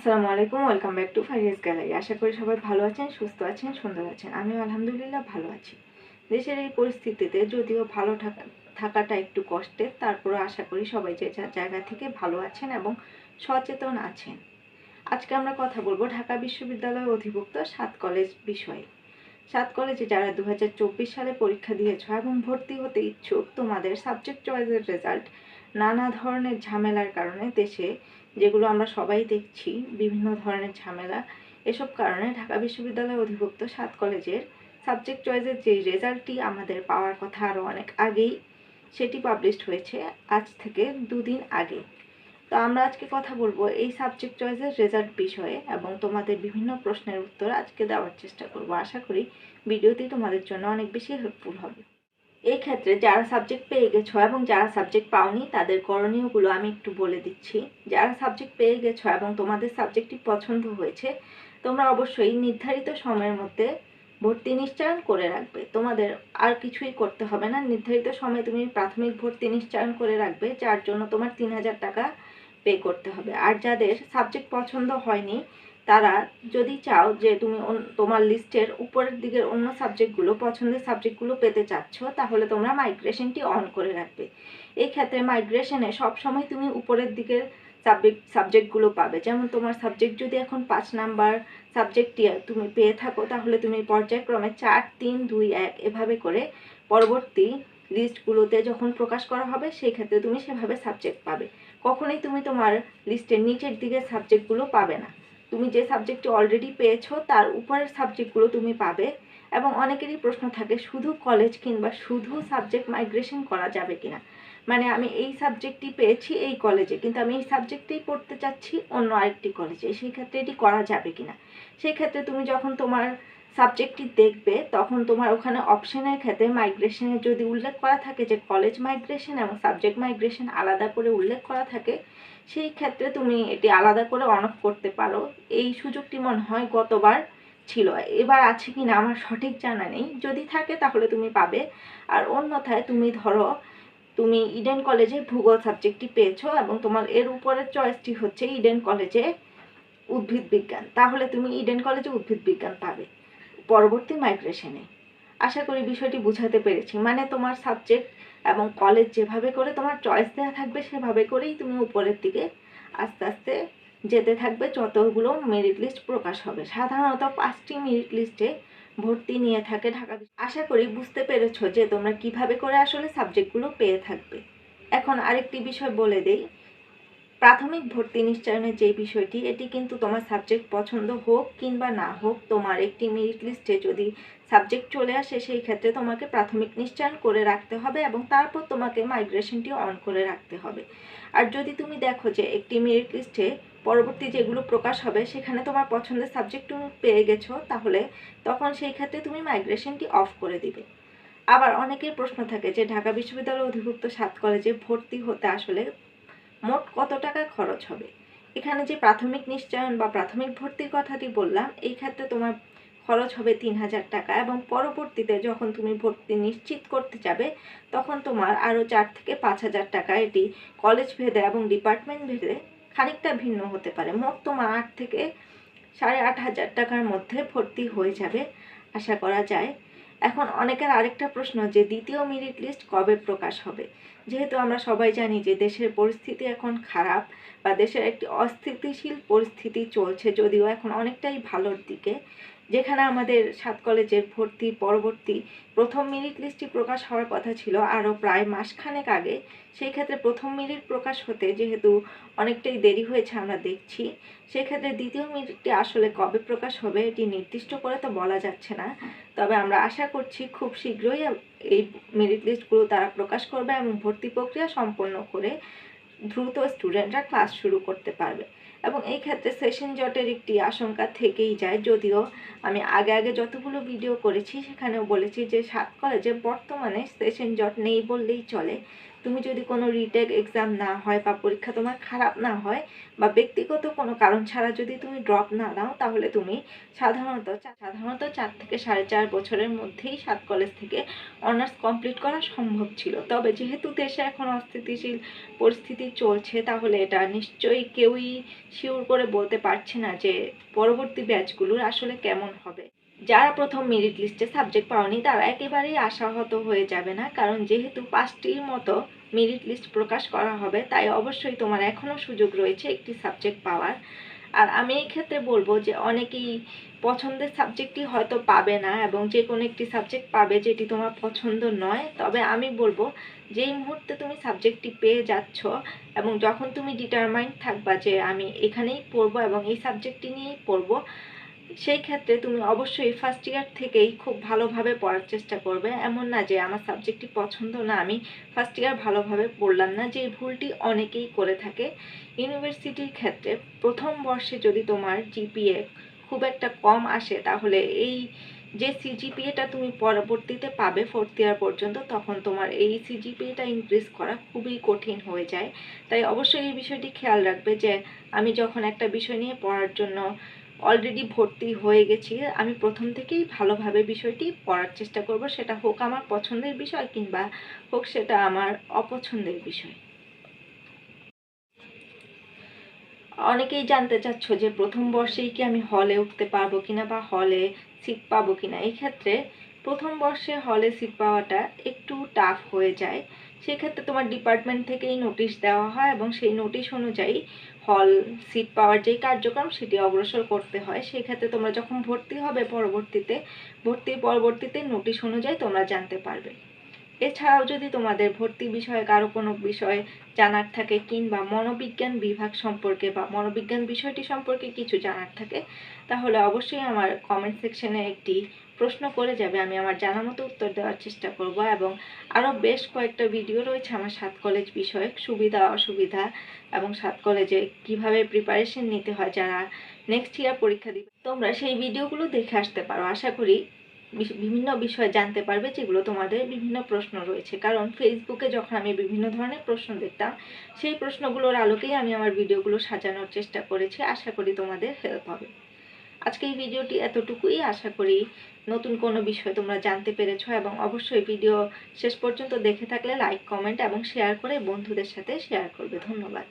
আসসালামু আলাইকুম, welcome back to furious gallery. আশা করি সবাই ভালো আছেন, সুস্থ আছেন, সুন্দর আছেন। আমিও আলহামদুলিল্লাহ ভালো আছি। দেশের এই পরিস্থিতিতে যদিও ভালো থাকা, থাকাটা একটু কষ্টের তারপরে আশা করি সবাই যে যার জায়গা থেকে ভালো আছেন এবং সচেতন আছেন। আজকে আমরা কথা বলব ঢাকা বিশ্ববিদ্যালয় অধিভুক্ত সাত কলেজ বিষয়ে। সাত কলেজে যারা দু হাজার চব্বিশ সালে পরীক্ষা দিয়েছ এবং ভর্তি হতে ইচ্ছুক, তোমাদের সাবজেক্ট চয়েসের রেজাল্ট নানা ধরনের ঝামেলার কারণে দেশে, যেগুলো আমরা সবাই দেখছি, বিভিন্ন ধরনের ঝামেলা। এসব কারণে ঢাকা বিশ্ববিদ্যালয় অধিভুক্ত সাত কলেজের সাবজেক্ট চয়েসের যে রেজাল্টটি আমাদের পাওয়ার কথা আরও অনেক আগেই, সেটি পাবলিশড হয়েছে আজ থেকে দুদিন আগে। তো আমরা আজকে কথা বলব এই সাবজেক্ট চয়েসের রেজাল্ট বিষয়ে এবং তোমাদের বিভিন্ন প্রশ্নের উত্তর আজকে দেওয়ার চেষ্টা করব। আশা করি ভিডিওটি তোমাদের জন্য অনেক বেশি হেল্পফুল হবে। এই ক্ষেত্রে যারা সাবজেক্ট পেয়ে গেছো এবং যারা সাবজেক্ট পাওনি তাদের করণীয়গুলো আমি একটু বলে দিচ্ছি। যারা সাবজেক্ট পেয়ে গেছো এবং তোমাদের সাবজেক্টটি পছন্দ হয়েছে, তোমরা অবশ্যই নির্ধারিত সময়ের মধ্যে ভর্তি নিশ্চয়ন করে রাখবে। তোমাদের আর কিছুই করতে হবে না। নির্ধারিত সময়ে তুমি প্রাথমিক ভর্তি নিশ্চয়ন করে রাখবে, যার জন্য তোমার তিন হাজার টাকা পে করতে হবে। আর যাদের সাবজেক্ট পছন্দ হয়নি তারা যদি চাও যে তুমি তোমার লিস্টের উপরের দিকের অন্য সাবজেক্টগুলো, পছন্দের সাবজেক্টগুলো পেতে চাচ্ছ, তাহলে তোমরা মাইগ্রেশনটি অন করে রাখবে। এই ক্ষেত্রে মাইগ্রেশনে সবসময় তুমি উপরের দিকের সাবজেক্ট, সাবজেক্টগুলো পাবে। যেমন তোমার সাবজেক্ট যদি এখন পাঁচ নাম্বার সাবজেক্টটি তুমি পেয়ে থাকো, তাহলে তুমি পর্যায়ক্রমে চার, তিন, দুই, এক এভাবে করে পরবর্তী লিস্টগুলোতে যখন প্রকাশ করা হবে সেই ক্ষেত্রে তুমি সেভাবে সাবজেক্ট পাবে। কখনোই তুমি তোমার লিস্টের নিচের দিকের সাবজেক্টগুলো পাবে না। তুমি যে সাবজেক্টটি অলরেডি পেয়েছ, তার উপরের সাবজেক্টগুলো তুমি পাবে। এবং অনেকেরই প্রশ্ন থাকে, শুধু কলেজ কিংবা শুধু সাবজেক্ট মাইগ্রেশন করা যাবে কিনা? মানে আমি এই সাবজেক্টটি পেয়েছি এই কলেজে কিন্তু আমি এই সাবজেক্টেই পড়তে চাচ্ছি অন্য আরেকটি কলেজে সেই ক্ষেত্রে এটি করা যাবে কিনা? সেই ক্ষেত্রে তুমি যখন তোমার সাবজেক্টটি দেখবে, তখন তোমার ওখানে অপশনের ক্ষেত্রে মাইগ্রেশনে যদি উল্লেখ করা থাকে যে কলেজ মাইগ্রেশন এবং সাবজেক্ট মাইগ্রেশন আলাদা করে উল্লেখ করা থাকে, সেই ক্ষেত্রে তুমি এটি আলাদা করে অন অফ করতে পারো। এই সুযোগটি মনে হয় গতবার ছিল। এবার আছে কি না আমার সঠিক জানা নেই। যদি থাকে তাহলে তুমি পাবে। আর অন্যথায় তুমি ধরো, তুমি ইডেন কলেজে ভূগোল সাবজেক্টটি পেয়েছ এবং তোমার এর উপরের চয়েসটি হচ্ছে ইডেন কলেজে উদ্ভিদ বিজ্ঞান। তাহলে তুমি ইডেন কলেজে উদ্ভিদ বিজ্ঞান পাবে। পরবর্তী মাইগ্রেশনে আশা করি বিষয়টি বুঝাতে পেরেছি। মানে তোমার সাবজেক্ট এবং কলেজ যেভাবে করে তোমার চয়েস দেওয়া থাকবে, সেভাবে করেই তুমি উপরের দিকে আস্তে আস্তে যেতে থাকবে, যতগুলো মেরিট লিস্ট প্রকাশ হবে। সাধারণত পাঁচটি মেরিট লিস্টে ভর্তি নিয়ে থাকে ঢাকা আশা করি বুঝতে পেরেছ যে তোমরা কীভাবে করে আসলে সাবজেক্টগুলো পেয়ে থাকবে। এখন আরেকটি বিষয় বলে দেই। প্রাথমিক ভর্তি নিশ্চয়নের যে বিষয়টি, এটি কিন্তু তোমার সাবজেক্ট পছন্দ হোক কিংবা না হোক, তোমার একটি মেরিট লিস্টে যদি সাবজেক্ট চলে আসে, সেই ক্ষেত্রে তোমাকে প্রাথমিক নিশ্চয়ন করে রাখতে হবে এবং তারপর তোমাকে মাইগ্রেশনটি অন করে রাখতে হবে। আর যদি তুমি দেখো যে একটি মেরিট লিস্টে পরবর্তী যেগুলো প্রকাশ হবে, সেখানে তোমার পছন্দের সাবজেক্ট তুমি পেয়ে গেছো, তাহলে তখন সেই ক্ষেত্রে তুমি মাইগ্রেশনটি অফ করে দিবে। আবার অনেকের প্রশ্ন থাকে যে ঢাকা বিশ্ববিদ্যালয় অধিভুক্ত সাত কলেজে ভর্তি হতে আসলে মোট কত টাকা খরচ হবে? এখানে যে প্রাথমিক নিশ্চয়ন বা প্রাথমিক ভর্তির কথাটি বললাম, এই ক্ষেত্রে তোমার খরচ হবে তিন হাজার টাকা এবং পরবর্তীতে যখন তুমি ভর্তি নিশ্চিত করতে যাবে, তখন তোমার আরও চার থেকে পাঁচ হাজার টাকা এটি কলেজ ভেদে এবং ডিপার্টমেন্ট ভেদে খানিকটা ভিন্ন হতে পারে। মোট তোমার আট থেকে সাড়ে আট হাজার টাকার মধ্যে ভর্তি হয়ে যাবে। আশা করা যায় এখন অনেকের আরেকটা প্রশ্ন যে দ্বিতীয় মেরিট লিস্ট কবে প্রকাশ হবে? যেহেতু আমরা সবাই জানি যে দেশের পরিস্থিতি এখন খারাপ বা দেশের একটি অস্থিতিশীল পরিস্থিতি চলছে, যদিও এখন অনেকটাই ভালোর দিকে। যেখানে আমাদের সাত কলেজের ভর্তি পরবর্তী প্রথম মেরিট লিস্টটি প্রকাশ হওয়ার কথা ছিল, আরও প্রায় মাসখানেক আগে। সেই ক্ষেত্রে প্রথম মেরিট প্রকাশ হতে যেহেতু অনেকটাই দেরি হয়েছে আমরা দেখছি সেক্ষেত্রে দ্বিতীয় মেরিটটি আসলে কবে প্রকাশ হবে এটি নির্দিষ্ট করে তো বলা যাচ্ছে না। তবে আমরা আশা করছি খুব শীঘ্রই এই মেরিট লিস্টগুলো তারা প্রকাশ করবে এবং ভর্তি প্রক্রিয়া সম্পন্ন করে দ্রুত স্টুডেন্টরা ক্লাস শুরু করতে পারবে। এবং এই ক্ষেত্রে সেশন জটের একটি আশঙ্কা থেকেই যায়। যদিও আমি আগে আগে যতগুলো ভিডিও করেছি, সেখানেও বলেছি যে সাত কলেজে বর্তমানে সেশন জট নেই বললেই চলে। তুমি যদি কোনো রিটেক এক্সাম না হয় বা পরীক্ষা তোমার খারাপ না হয় বা ব্যক্তিগত কোনো কারণ ছাড়া যদি তুমি ড্রপ না দাও, তাহলে তুমি সাধারণত সাধারণত চার থেকে সাড়ে চার বছরের মধ্যেই সাত কলেজ থেকে অনার্স কমপ্লিট করা সম্ভব ছিল। তবে যেহেতু দেশে এখন অস্থিতিশীল পরিস্থিতি চলছে, তাহলে এটা নিশ্চয়ই কেউই শিওর করে বলতে পারছে না যে পরবর্তী ব্যাচগুলোর আসলে কেমন হবে। যারা প্রথম মেরিট লিস্টে সাবজেক্ট পাওনি, তারা একেবারেই আশাহত হয়ে যাবে না। কারণ যেহেতু পাঁচটির মতো মেরিট লিস্ট প্রকাশ করা হবে, তাই অবশ্যই তোমার এখনও সুযোগ রয়েছে একটি সাবজেক্ট পাওয়ার। আর আমি এই ক্ষেত্রে বলব যে, অনেকেই পছন্দের সাবজেক্টটি হয়তো পাবে না এবং যে কোনো একটি সাবজেক্ট পাবে যেটি তোমার পছন্দ নয়। তবে আমি বলব, যেই মুহূর্তে তুমি সাবজেক্টটি পেয়ে যাচ্ছ এবং যখন তুমি ডিটারমাইন্ড থাকবা যে, আমি এখানেই পড়ব এবং এই সাবজেক্টটি নিয়েই পড়ব সেই ক্ষেত্রে তুমি অবশ্যই ফার্স্ট ইয়ার থেকেই খুব ভালোভাবে পড়ার চেষ্টা করবে। এমন না যে আমার সাবজেক্টটি পছন্দ না, আমি ফার্স্ট ইয়ার ভালোভাবে পড়লাম না, যে ভুলটি অনেকেই করে থাকে। ইউনিভার্সিটির ক্ষেত্রে প্রথম বর্ষে যদি তোমার জিপিএ খুব একটা কম আসে, তাহলে এই যে সিজিপিএটা তুমি পরবর্তীতে পাবে ফোর্থ ইয়ার পর্যন্ত, তখন তোমার এই সিজিপিএটা ইনক্রিজ করা খুবই কঠিন হয়ে যায়। তাই অবশ্যই এই বিষয়টি খেয়াল রাখবে যে আমি যখন একটা বিষয় নিয়ে পড়ার জন্য অলরেডি ভর্তি হয়ে গেছি। আমি প্রথম থেকেই ভালোভাবে বিষয়টি পড়ার চেষ্টা করব। সেটা হোক আমার পছন্দের বিষয় কিংবা হোক সেটা আমার অপছন্দের বিষয়। অনেকেই জানতে চাচ্ছ যে প্রথম বর্ষেই কি আমি হলে উঠতে পারব কিনা বা হলে সিট পাবো কিনা? এই ক্ষেত্রে প্রথম বর্ষে হলে সিট পাওয়াটা একটু টাফ হয়ে যায়। সেক্ষেত্রে তোমার ডিপার্টমেন্ট থেকেই নোটিশ দেওয়া হয় এবং সেই নোটিশ অনুযায়ী হল সিট পাওয়ার যেই কার্যক্রম সেটি অগ্রসর করতে হয়। সেক্ষেত্রে তোমরা যখন ভর্তি হবে পরবর্তীতে, ভর্তির পরবর্তীতে নোটিশ অনুযায়ী তোমরা জানতে পারবে। এছাড়াও যদি তোমাদের ভর্তি বিষয়ে কারও কোনো বিষয় জানার থাকে কিংবা মনোবিজ্ঞান বিভাগ সম্পর্কে বা মনোবিজ্ঞান বিষয়টি সম্পর্কে কিছু জানার থাকে, তাহলে অবশ্যই আমার কমেন্ট সেকশনে একটি প্রশ্ন করে যাবে। আমি আমার জানা মতো উত্তর দেওয়ার চেষ্টা করব এবং আরও বেশ কয়েকটা ভিডিও রয়েছে আমার সাত কলেজ বিষয়ক সুবিধা, অসুবিধা এবং সাত কলেজে কীভাবে প্রিপারেশন নিতে হয় যারা নেক্সট ইয়ার পরীক্ষা দিবে, তোমরা সেই ভিডিওগুলো দেখে আসতে পারো। আশা করি বিভিন্ন বিষয় জানতে পারবে, যেগুলো তোমাদের বিভিন্ন প্রশ্ন রয়েছে। কারণ ফেসবুকে যখন আমি বিভিন্ন ধরনের প্রশ্ন দেখতাম, সেই প্রশ্নগুলোর আলোকেই আমি আমার ভিডিওগুলো সাজানোর চেষ্টা করেছি। আশা করি তোমাদের হেল্প হবে। আজকে এই ভিডিওটি এতটুকুই। আশা করি নতুন কোনো বিষয় তোমরা জানতে পেরেছ এবং অবশ্যই ভিডিও শেষ পর্যন্ত দেখে থাকলে লাইক কমেন্ট এবং শেয়ার করে বন্ধুদের সাথে শেয়ার করবে। ধন্যবাদ।